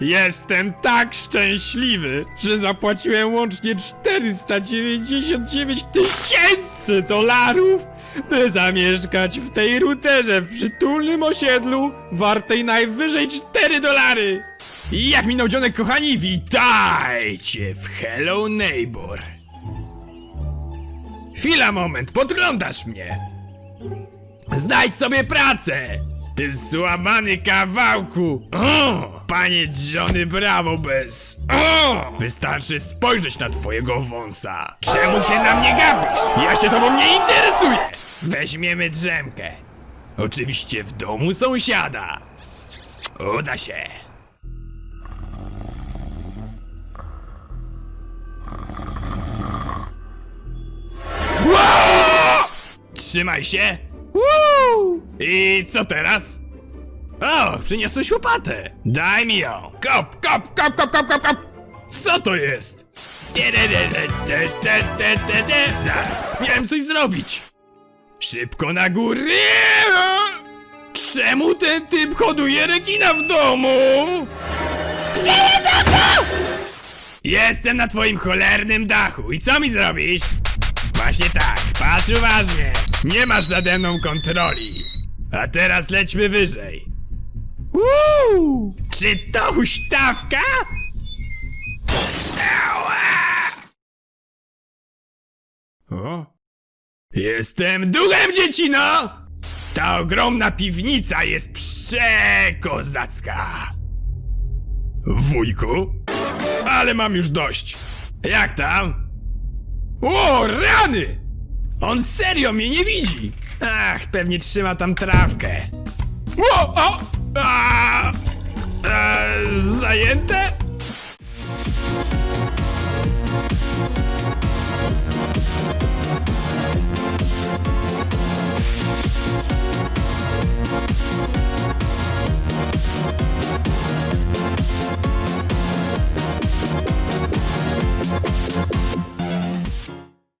Jestem tak szczęśliwy, że zapłaciłem łącznie 499 tysięcy dolarów, by zamieszkać w tej ruterze w przytulnym osiedlu wartej najwyżej 4 dolary. Jak minął dzionek, kochani, witajcie w Hello Neighbor. Chwila, moment, podglądasz mnie. Znajdź sobie pracę! Ty złamany kawałku! Panie Johnny Bravo bez... Wystarczy spojrzeć na twojego wąsa. Czemu się na mnie gapisz? Ja się tobą nie interesuję! Weźmiemy drzemkę. Oczywiście w domu sąsiada. Uda się. Trzymaj się! Woo! I co teraz? O, przyniosłeś łopatę! Daj mi ją! Kop, kop, kop, kop, kop, kop, kop! Co to jest? Zaraz, miałem coś zrobić! Szybko na górę! Czemu ten typ hoduje rekina w domu? Żelazoko! Jestem na twoim cholernym dachu i co mi zrobisz? Właśnie tak, patrz uważnie. Nie masz nade mną kontroli. A teraz lećmy wyżej. Uuu! Czy to huśtawka? O? Jestem duchem, dziecino! Ta ogromna piwnica jest przekozacka. Wujku? Ale mam już dość. Jak tam? O, rany! On serio mnie nie widzi! Ach, pewnie trzyma tam trawkę. O, o! A, a, zajęte?